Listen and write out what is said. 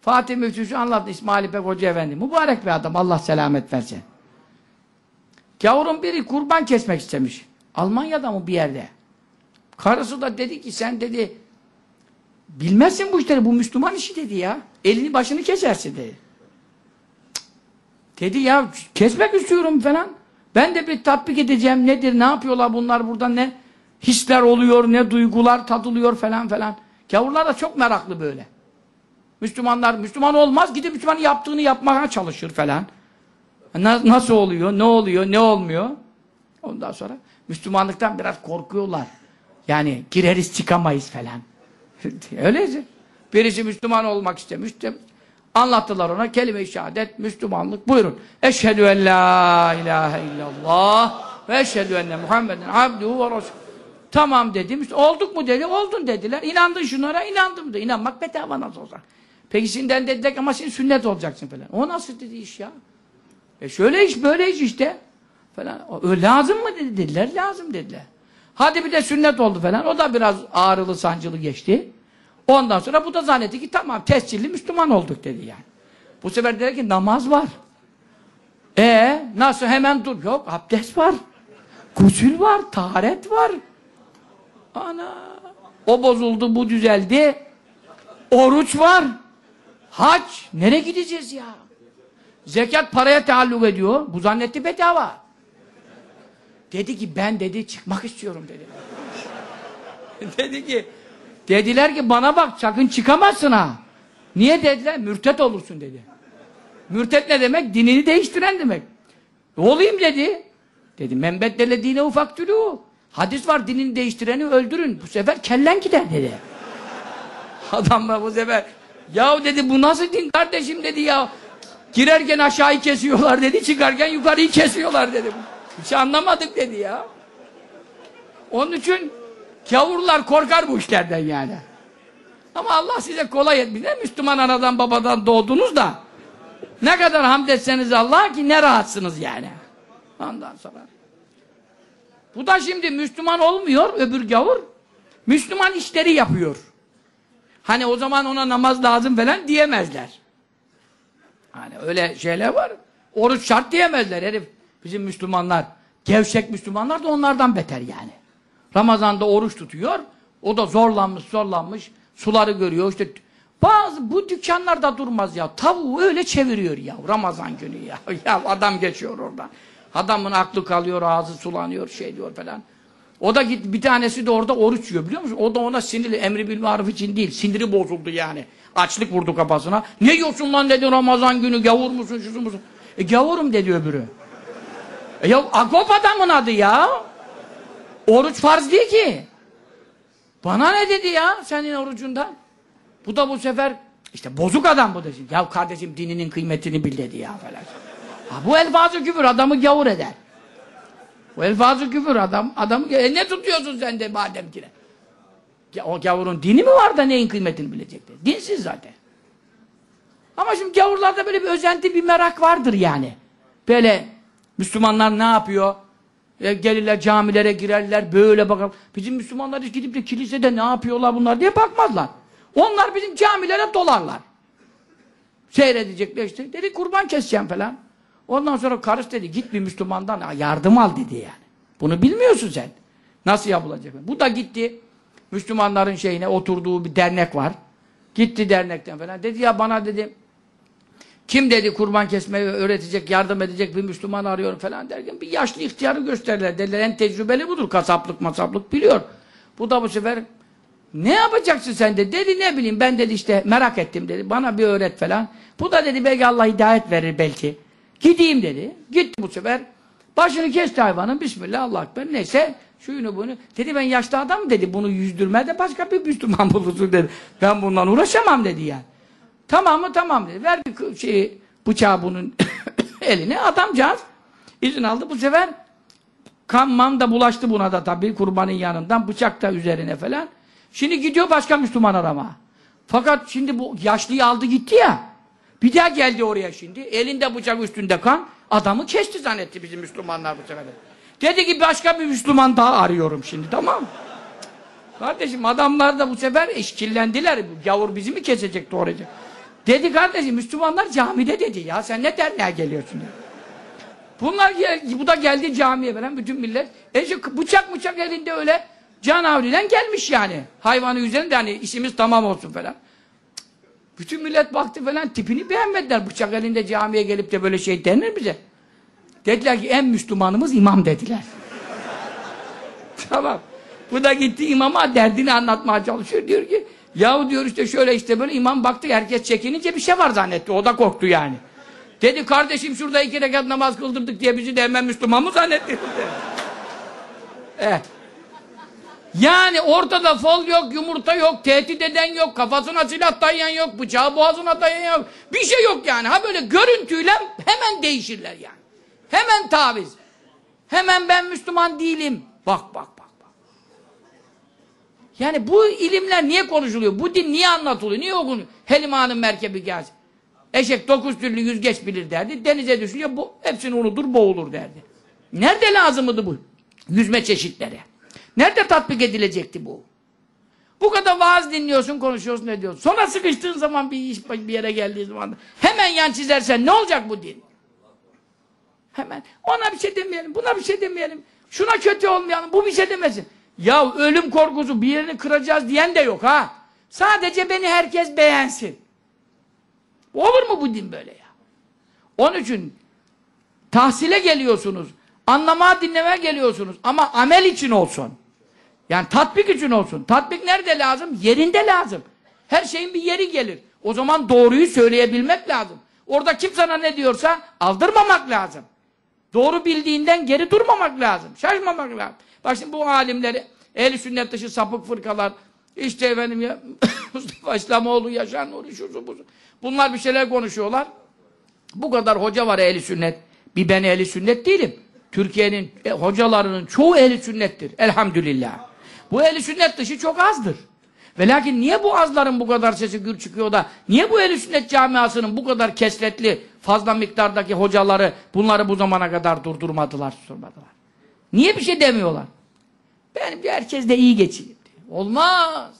Fatih Müftüsü anlattı İsmail İpek Hoca Efendi. Mübarek bir adam. Allah selamet versin. Gavurun biri kurban kesmek istemiş. Almanya'da mı bir yerde? Karısı da dedi ki sen dedi bilmezsin bu işleri bu Müslüman işi dedi ya. Elini başını kesersin dedi. Dedi ya kesmek istiyorum falan. Ben de bir tatbik edeceğim nedir ne yapıyorlar bunlar burada ne hisler oluyor ne duygular tadılıyor falan falan. Gavurlar da çok meraklı böyle. Müslümanlar Müslüman olmaz gidip Müslümanın yaptığını yapmaya çalışır falan. Na- nasıl oluyor ne oluyor ne olmuyor. Ondan sonra Müslümanlıktan biraz korkuyorlar. Yani gireriz çıkamayız falan. Öyleyse. Birisi Müslüman olmak istemiş. Anlattılar ona kelime-i şehadet, Müslümanlık. Buyurun. Eşhedü en la ilahe illallah ve eşhedü enne Muhammeden abduhu ve resul. Tamam dedim. İşte olduk mu dedi. Oldun dediler. İnandın şunlara. inandım da. İnanmak bedava nasıl olacak? Peki şimdiden dediler ama sen sünnet olacaksın falan. O nasıl dedi iş ya? E şöyle iş böyle iş işte. Falan. O, lazım mı dedi, dediler. Lazım dediler. Hadi bir de sünnet oldu falan. O da biraz ağrılı sancılı geçti. Ondan sonra bu da zannetti ki tamam tescilli Müslüman olduk dedi yani. Bu sefer dedi ki namaz var. E nasıl hemen dur? Yok abdest var. Gusül var, taharet var. Ana. O bozuldu, bu düzeldi. Oruç var. Hac. Nereye gideceğiz ya? Zekat paraya taalluk ediyor. Bu zannetti bedava. Dedi ki ben dedi çıkmak istiyorum dedi. dedi ki dediler ki bana bak sakın çıkamazsın ha. Niye dediler? Mürtet olursun dedi. Mürtet ne demek? Dinini değiştiren demek. Olayım dedi. Dedi membeddele dine ufak Hadis var dinini değiştireni öldürün. Bu sefer kellen gider dedi. Adamlar bu sefer yahu dedi bu nasıl din kardeşim dedi ya. Girerken aşağıyı kesiyorlar dedi, çıkarken yukarıyı kesiyorlar dedi. Hiç anlamadık dedi ya. Onun için gavurlar korkar bu işlerden yani. Ama Allah size kolay etmiş. Ne Müslüman anadan babadan doğdunuz da ne kadar hamd etseniz Allah ki ne rahatsınız yani. Ondan sonra. Bu da şimdi Müslüman olmuyor öbür gavur. Müslüman işleri yapıyor. Hani o zaman ona namaz lazım falan diyemezler. Hani öyle şeyler var. Oruç şart diyemezler herif. Bizim Müslümanlar, gevşek Müslümanlar da onlardan beter yani. Ramazan'da oruç tutuyor. O da zorlanmış, zorlanmış. Suları görüyor. işte bazı bu dükkanlarda durmaz ya. Tavuğu öyle çeviriyor ya Ramazan günü ya. Ya adam geçiyor orada. Adamın aklı kalıyor, ağzı sulanıyor, şey diyor falan. O da git bir tanesi de orada oruç yiyor biliyor musun? O da ona sinirli. Emri bil maruf için değil. Siniri bozuldu yani. Açlık vurdu kafasına. Ne yiyorsun lan dedi Ramazan günü. Gavur musun, şusun musun? E gavurum dedi öbürü. E ya Agop adamın adı ya. Oruç farz değil ki. Bana ne dedi ya senin orucundan? Bu da bu sefer işte bozuk adam bu da şimdi. Ya kardeşim dininin kıymetini bil dedi ya falan. Ha, bu elfazı küfür adamı gavur eder. Bu elfazı küfür adam adamı e ne tutuyorsun sen de madem ki? O gavurun dini mi var da neyin kıymetini bilecekler? Dinsiz zaten. Ama şimdi gavurlarda böyle bir özenti, bir merak vardır yani. Böyle Müslümanlar ne yapıyor? E, gelirler camilere girerler, böyle bakalım. Bizim Müslümanlar hiç gidip de kilisede ne yapıyorlar bunlar diye bakmazlar. Onlar bizim camilere dolarlar. Seyredecekler işte. Dedi kurban keseceğim falan. Ondan sonra karısı dedi git bir Müslümandan yardım al dedi yani. Bunu bilmiyorsun sen. Nasıl yapılacak? Bu da gitti. Müslümanların şeyine oturduğu bir dernek var. Gitti dernekten falan. Dedi ya bana dedi kim dedi kurban kesmeyi öğretecek, yardım edecek bir Müslüman arıyorum falan derken bir yaşlı ihtiyarı gösterdiler. Dediler en tecrübeli budur. Kasaplık masaplık biliyor. Bu da bu sefer ne yapacaksın sen de? Dedi ne bileyim ben dedi işte merak ettim dedi. Bana bir öğret falan. Bu da dedi belki Allah hidayet verir belki. Gideyim dedi. Gitti bu sefer. Başını kesti hayvanın. Bismillah Allah ekber. Neyse şuyunu bunu. Dedi ben yaşlı adam dedi. Bunu yüzdürme de başka bir Müslüman bulursun dedi. Ben bundan uğraşamam dedi yani. Tamam mı? Tamam dedi. Ver bir şeyi, bıçağı bunun eline. Adamcağız izin aldı. Bu sefer kan man da bulaştı buna da tabii kurbanın yanından. Bıçak da üzerine falan. Şimdi gidiyor başka Müslüman arama. Fakat şimdi bu yaşlıyı aldı gitti ya. Bir daha geldi oraya şimdi. Elinde bıçak üstünde kan. Adamı kesti zannetti bizim Müslümanlar bu sefer. Dedi ki başka bir Müslüman daha arıyorum şimdi tamam? Kardeşim adamlar da bu sefer eşkillendiler. Gavur bizi mi kesecek doğrayacak? Dedi kardeşim Müslümanlar camide dedi ya sen ne derneğe geliyorsun? dedi. Bunlar bu da geldi camiye falan bütün millet. E bıçak bıçak elinde öyle canavrilen gelmiş yani. Hayvanı üzerinde hani işimiz tamam olsun falan. Bütün millet baktı falan tipini beğenmediler. Bıçak elinde camiye gelip de böyle şey denir bize. Dediler ki en Müslümanımız imam dediler. tamam. Bu da gitti imama derdini anlatmaya çalışıyor. Diyor ki yahu diyor işte şöyle işte böyle imam baktı herkes çekinince bir şey var zannetti. O da korktu yani. Dedi kardeşim şurada iki rekat namaz kıldırdık diye bizi de hemen Müslüman mı zannetti? eh. Yani ortada fol yok, yumurta yok, tehdit eden yok, kafasına silah dayayan yok, bıçağı boğazına dayayan yok. Bir şey yok yani. Ha böyle görüntüyle hemen değişirler yani. Hemen taviz. Hemen ben Müslüman değilim. Bak bak bak. bak. Yani bu ilimler niye konuşuluyor? Bu din niye anlatılıyor? Niye okunuyor? Helimanın merkebi gelsin. Eşek dokuz türlü yüzgeç bilir derdi. Denize düşünce bu hepsini unutur boğulur derdi. Nerede lazımdı bu yüzme çeşitleri? Nerede tatbik edilecekti bu? Bu kadar vaaz dinliyorsun, konuşuyorsun, ne diyorsun? Sonra sıkıştığın zaman bir iş bir yere geldiği zaman hemen yan çizersen ne olacak bu din? Hemen ona bir şey demeyelim, buna bir şey demeyelim. Şuna kötü olmayalım, bu bir şey demesin. Ya ölüm korkusu bir yerini kıracağız diyen de yok ha. Sadece beni herkes beğensin. Olur mu bu din böyle ya? Onun için tahsile geliyorsunuz. Anlamaya dinlemeye geliyorsunuz. Ama amel için olsun. Yani tatbik için olsun. Tatbik nerede lazım? Yerinde lazım. Her şeyin bir yeri gelir. O zaman doğruyu söyleyebilmek lazım. Orada kim sana ne diyorsa aldırmamak lazım. Doğru bildiğinden geri durmamak lazım. Şaşmamak lazım. Bak şimdi bu alimleri, ehl sünnet dışı sapık fırkalar, işte efendim ya Mustafa İslamoğlu, Yaşar Nuri, şusu busu. Bunlar bir şeyler konuşuyorlar. Bu kadar hoca var ehli sünnet. Bir ben ehli sünnet değilim. Türkiye'nin e, hocalarının çoğu ehli sünnettir. Elhamdülillah. Bu ehli sünnet dışı çok azdır. Ve lakin niye bu azların bu kadar sesi gür çıkıyor da niye bu ehli sünnet camiasının bu kadar kesretli fazla miktardaki hocaları bunları bu zamana kadar durdurmadılar, susturmadılar? Niye bir şey demiyorlar? Benim herkes de iyi geçineyim diyor. Olmaz.